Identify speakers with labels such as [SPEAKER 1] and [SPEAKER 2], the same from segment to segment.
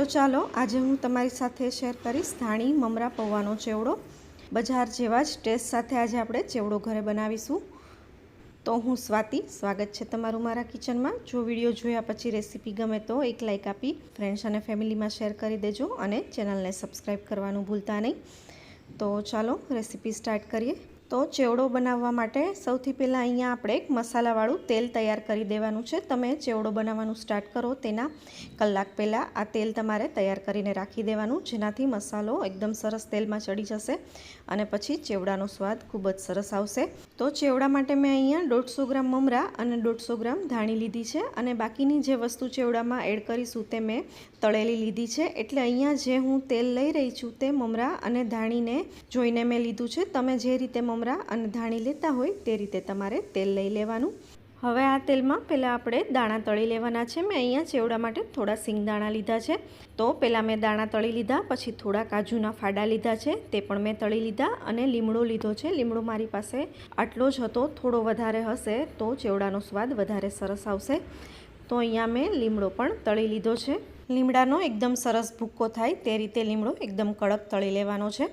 [SPEAKER 1] તો ચાલો આજે હું તમારી સાથે શેર કરીશ ધાણી, મમરા, પૌવાનો ચેવડો. બજાર જેવા જ ટેસ્ટ સાથે આજે આપણે ચેવડો ઘરે બનાવીશું. તો હું સ્વાતિ, સ્વાગત છે તમારું મારા કિચનમાં. જો વીડિયો જોયા પછી રેસીપી ગમે તો એક લાઇક આપી ફ્રેન્ડ્સ અને ફેમિલીમાં શેર કરી દેજો અને ચેનલને સબસ્ક્રાઈબ કરવાનું ભૂલતા નહીં. તો ચાલો રેસીપી સ્ટાર્ટ કરીએ. તો ચેવડો બનાવવા માટે સૌથી પહેલાં અહીંયા આપણે એક મસાલાવાળું તેલ તૈયાર કરી દેવાનું છે. તમે ચેવડો બનાવવાનું સ્ટાર્ટ કરો તેના કલાક પહેલાં આ તેલ તમારે તૈયાર કરીને રાખી દેવાનું, જેનાથી મસાલો એકદમ સરસ તેલમાં ચડી જશે અને પછી ચેવડાનો સ્વાદ ખૂબ જ સરસ આવશે. તો ચેવડા માટે મેં અહીંયા દોઢસો ગ્રામ મમરા અને દોઢસો ગ્રામ ધાણી લીધી છે અને બાકીની જે વસ્તુ ચેવડામાં એડ કરીશું તે મેં તળેલી લીધી છે. એટલે અહીંયા જે હું તેલ લઈ રહી છું તે મમરા અને ધાણીને જોઈને મેં લીધું છે. તમે જે રીતે મમરા અને ધાણી લેતા હોય તે રીતે તમારે તેલ લઈ લેવાનું. હવે આ તેલમાં પહેલાં આપણે દાણા તળી લેવાના છે. મેં અહીંયા ચેવડા માટે થોડા સિંગદાણા લીધા છે. તો પહેલાં મેં દાણા તળી લીધા, પછી થોડા કાજુના ફાડા લીધા છે. તે પણ મેં તળી લીધા અને લીમડો લીધો છે. લીમડો મારી પાસે આટલો જ હતો, થોડો વધારે હશે તો ચેવડાનો સ્વાદ વધારે સરસ આવશે. તો અહીંયા મેં લીમડો પણ તળી લીધો છે. લીમડાનો એકદમ સરસ ભૂક્કો થાય તે રીતે લીમડો એકદમ કડક તળી લેવાનો છે.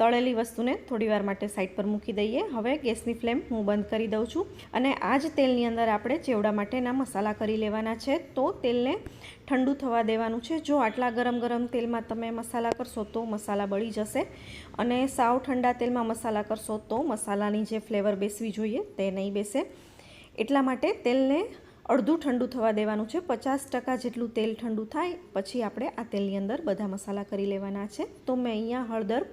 [SPEAKER 1] તળેલી વસ્તુને થોડીવાર માટે સાઈડ પર મૂકી દઈએ. હવે ગેસની ફ્લેમ હું બંધ કરી દઉં છું અને આ જ તેલની અંદર આપણે ચેવડા માટેના મસાલા કરી લેવાના છે. તો તેલને ઠંડુ થવા દેવાનું છે. જો આટલા ગરમ ગરમ તેલમાં તમે મસાલા કરશો તો મસાલા બળી જશે અને સાવ ઠંડા તેલમાં મસાલા કરશો તો મસાલાની જે ફ્લેવર બેસવી જોઈએ તે નહીં બેસે. એટલા માટે તેલને અડધું ઠંડુ થવા દેવાનું છે. પચાસ ટકા જેટલું તેલ ઠંડુ થાય પછી આપણે આ તેલની અંદર બધા મસાલા કરી લેવાના છે. તો મેં અહીંયા હળદર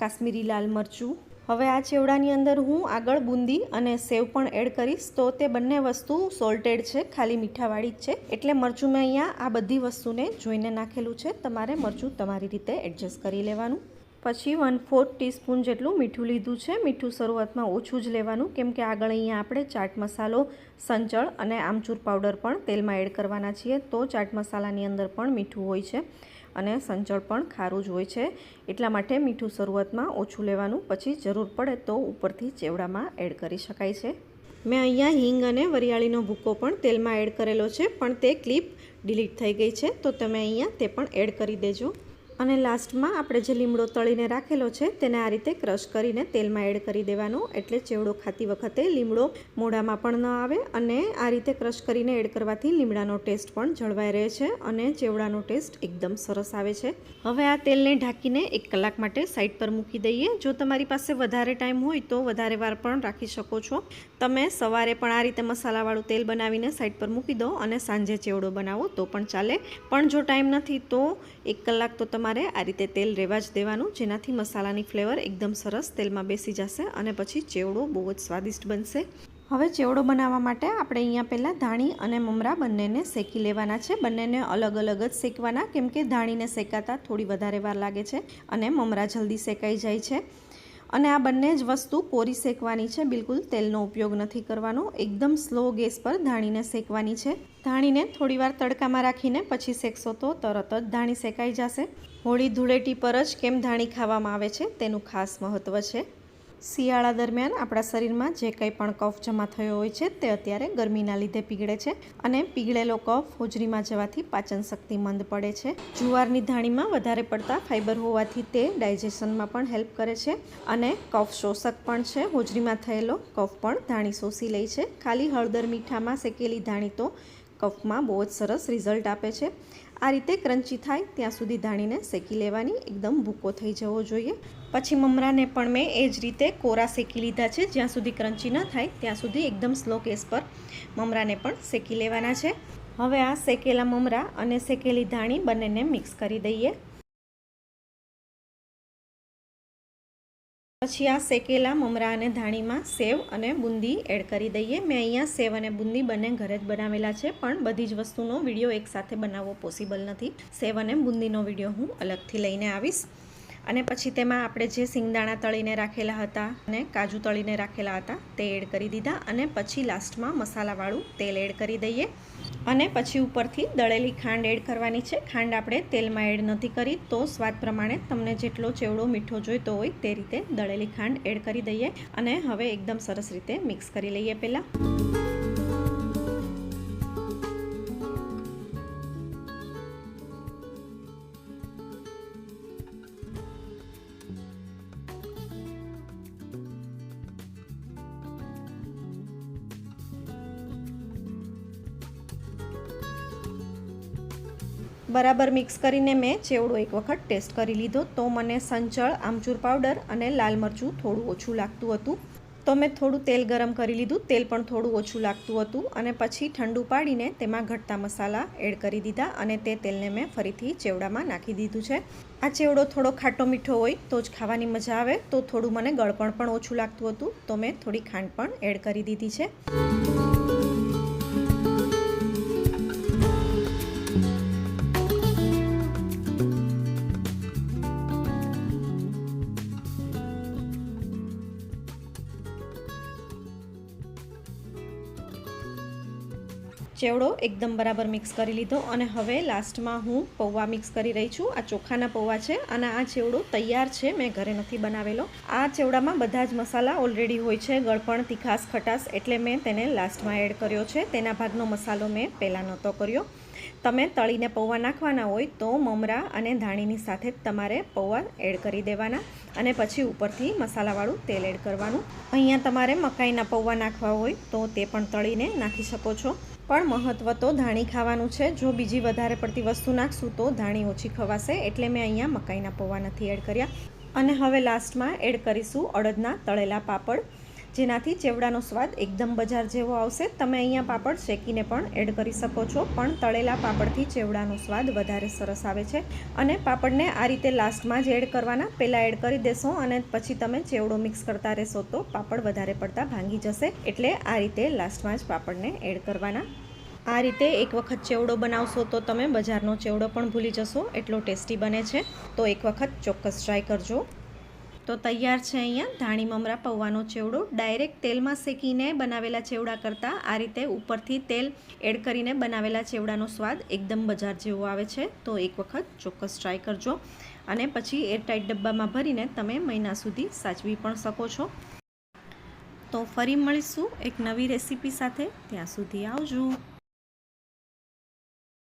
[SPEAKER 1] કાશ્મીરી લાલ મરચું. હવે આ ચેવડાની અંદર હું આગળ બુંદી અને સેવ પણ એડ કરીશ. તો તે બંને વસ્તુ સોલ્ટેડ છે, ખાલી મીઠાવાળી જ છે. એટલે મરચું મેં અહીંયા આ બધી વસ્તુને જોઈને નાખેલું છે. તમારે મરચું તમારી રીતે એડજસ્ટ કરી લેવાનું. પછી વન ફોર્થ ટીસ્પૂન જેટલું મીઠું લીધું છે. મીઠું શરૂઆતમાં ઓછું જ લેવાનું, કેમ કે આગળ અહીંયા આપણે ચાટ મસાલો, સંચળ અને આમચૂર પાવડર પણ તેલમાં એડ કરવાના છીએ. તો ચાટ મસાલાની અંદર પણ મીઠું હોય છે. અને સંચળ પણ ખારું જ હોય છે. એટલા માટે મીઠું શરૂઆતમાં ઓછું લેવાનું, પછી જરૂર પડે તો ઉપરથી ચેવડામાં એડ કરી શકાય છે. મેં અહીંયા હિંગ અને વરિયાળીનો ભૂકો પણ તેલમાં એડ કરેલો છે, પણ તે ક્લિપ ડિલીટ થઈ ગઈ છે, તો તમે અહીંયા તે પણ એડ કરી દેજો. અને લાસ્ટમાં આપણે જે લીમડો તળીને રાખેલો છે, તેને આ રીતે ક્રશ કરીને તેલમાં એડ કરી દેવાનો. એટલે ચેવડો ખાતી વખતે લીમડો મોઢામાં પણ ન આવે અને આ રીતે ક્રશ કરીને એડ કરવાથી લીમડાનો ટેસ્ટ પણ જળવાઈ રહે છે અને ચેવડાનો ટેસ્ટ એકદમ સરસ આવે છે. હવે આ તેલને ઢાંકીને એક કલાક માટે સાઈડ પર મૂકી દઈએ. જો તમારી પાસે વધારે ટાઈમ હોય તો વધારે વાર પણ રાખી શકો છો. તમે સવારે પણ આ રીતે મસાલાવાળું તેલ બનાવીને સાઈડ પર મૂકી દો અને સાંજે ચેવડો બનાવો તો પણ ચાલે. પણ જો ટાઈમ નથી તો એક કલાક તો તમારે આ રીતે તેલ રહેવા જ દેવાનું. જેનાથી મસાલાની ફ્લેવર એકદમ સરસ તેલમાં બેસી જશે અને પછી ચેવડો બહુ જ સ્વાદિષ્ટ બનશે. હવે ચેવડો બનાવવા માટે આપણે અહીંયા પહેલાં ધાણી અને મમરા બંનેને શેકી લેવાના છે. બંનેને અલગ અલગ જ શેકવાના, કેમ કે ધાણીને શેકાતા થોડી વધારે વાર લાગે છે અને મમરા જલ્દી શેકાઈ જાય છે. અને આ બંને જ વસ્તુ કોરી શેકવાની છે. બિલકુલ તેલનો ઉપયોગ નથી કરવાનો. એકદમ સ્લો ગેસ પર ધાણીને શેકવાની છે. ધાણીને થોડીવાર તડકામાં રાખીને પછી શેકશો તો તરત જ ધાણી શેકાઈ જશે. હોળી ધૂળેટી પર જ કેમ ધાણી ખાવામાં આવે છે તેનું ખાસ મહત્ત્વ છે. શિયાળા દરમિયાન આપણા શરીરમાં જે કંઈ પણ કફ જમા થયો હોય છે તે અત્યારે ગરમીના લીધે પીગળે છે અને પીગળેલો કફ હોજરીમાં જવાથી પાચન શક્તિ મંદ પડે છે. જુવારની ધાણીમાં વધારે પડતા ફાઇબર હોવાથી તે ડાયજેશનમાં પણ હેલ્પ કરે છે અને કફ શોષક પણ છે. હોજરીમાં થયેલો કફ પણ ધાણી શોષી લે છે. ખાલી હળદર મીઠામાં શેકેલી ધાણી તો કફમાં બહુ જ સરસ રિઝલ્ટ આપે છે. આ રીતે ક્રન્ચી થાય ત્યાં સુધી ધાણીને શેકી લેવાની એકદમ ભૂકો થઈ જવો જોઈએ. પછી મમરાને પણ મેં એ જ રીતે કોરા શેકી લીધા છે. જ્યાં સુધી ક્રન્ચી ન થાય ત્યાં સુધી એકદમ સ્લો ગેસ પર મમરાને પણ શેકી લેવાના છે. હવે આ શેકેલા મમરા અને શેકેલી ધાણી બંનેને મિક્સ કરી દઈએ. પછી આ શેકેલા મમરા અને ધાણીમાં સેવ અને બુંદી એડ કરી દઈએ. મેં અહીંયા સેવ અને બુંદી બંને ઘરે જ બનાવેલા છે, પણ બધી જ વસ્તુનો વીડિયો એકસાથે બનાવવો પોસિબલ નથી. સેવ અને બુંદીનો વીડિયો હું અલગથી લઈને આવીશ. અને પછી તેમાં આપણે જે સિંગદાણા તળીને રાખેલા હતા અને કાજુ તળીને રાખેલા હતા તે એડ કરી દીધા. અને પછી લાસ્ટમાં મસાલાવાળું તેલ એડ કરી દઈએ. અને પછી ઉપરથી દળેલી ખાંડ એડ કરવાની છે. ખાંડ આપણે તેલમાં એડ નથી કરી, તો સ્વાદ પ્રમાણે તમને જેટલો ચેવડો મીઠો જોઈતો હોય તે રીતે દળેલી ખાંડ એડ કરી દઈએ અને હવે એકદમ સરસ રીતે મિક્સ કરી લઈએ પહેલાં. બરાબર મિક્સ કરીને મેં ચેવડો એક વખત ટેસ્ટ કરી લીધો. તો મને સંચળ, આમચૂર પાવડર અને લાલ મરચું થોડું ઓછું લાગતું હતું. તો મેં થોડું તેલ ગરમ કરી લીધું. તેલ પણ થોડું ઓછું લાગતું હતું અને પછી ઠંડુ પાડીને તેમાં ઘટતા મસાલા એડ કરી દીધા અને તે તેલને મેં ફરીથી ચેવડામાં નાખી દીધું છે. આ ચેવડો થોડો ખાટો મીઠો હોય તો જ ખાવાની મજા આવે. તો થોડું મને ગળપણ પણ ઓછું લાગતું હતું. તો મેં થોડી ખાંડ પણ એડ કરી દીધી છે. ચેવડો એકદમ બરાબર મિક્સ કરી લીધો અને હવે લાસ્ટમાં હું પૌવા મિક્સ કરી રહી છું. આ ચોખાના પૌવા છે અને આ ચેવડો તૈયાર છે. મેં ઘરે નથી બનાવેલો. આ ચેવડામાં બધા જ મસાલા ઓલરેડી હોય છે. ગળપણ, તીખાસ ખટાશ એટલે મેં તેને લાસ્ટમાં એડ કર્યો છે. તેના ભાગનો મસાલો મેં પહેલાં નહોતો કર્યો. તમે તળીને પૌવા નાખવાના હોય તો મમરા અને ધાણીની સાથે તમારે પૌવા એડ કરી દેવાના અને પછી ઉપરથી મસાલાવાળું તેલ એડ કરવાનું. અહીંયા તમારે મકાઈના પૌવા નાખવા હોય તો તે પણ તળીને નાખી શકો છો. પણ મહત્ત્વ તો ધાણી ખાવાનું છે. જો બીજી વધારે પડતી વસ્તુ નાખશું તો ધાણી ઓછી ખવાશે. એટલે મેં અહીંયા મકાઈના પૌવા નથી એડ કર્યા. અને હવે લાસ્ટમાં એડ કરીશું અડદના તળેલા પાપડ. જેનાથી ચેવડાનો સ્વાદ એકદમ બજાર જેવો આવશે. તમે અહીંયા પાપડ શેકીને પણ એડ કરી શકો છો, પણ તળેલા પાપડથી ચેવડાનો સ્વાદ વધારે સરસ આવે છે. અને પાપડને આ રીતે લાસ્ટમાં જ એડ કરવાના. પહેલાં એડ કરી દેશો અને પછી તમે ચેવડો મિક્સ કરતા રહેશો તો પાપડ વધારે પડતા ભાંગી જશે. એટલે આ રીતે લાસ્ટમાં જ પાપડને એડ કરવાના. આ રીતે એક વખત ચેવડો બનાવશો તો તમે બજારનો ચેવડો પણ ભૂલી જશો. એટલો ટેસ્ટી બને છે. તો એક વખત ચોક્કસ ટ્રાય કરજો. તો તૈયાર છે અહીંયા ધાણી, મમરા, પૌવાનો ચેવડો. ડાયરેક્ટ તેલમાં શેકીને બનાવેલા ચેવડા કરતાં આ રીતે ઉપરથી તેલ એડ કરીને બનાવેલા ચેવડાનો સ્વાદ એકદમ બજાર જેવો આવે છે. તો એક વખત ચોક્કસ ટ્રાય કરજો અને પછી એરટાઇટ ડબ્બામાં ભરીને તમે મહિના સુધી સાચવી પણ શકો છો. તો ફરી મળીશું એક નવી રેસીપી સાથે. ત્યાં સુધી આવજો.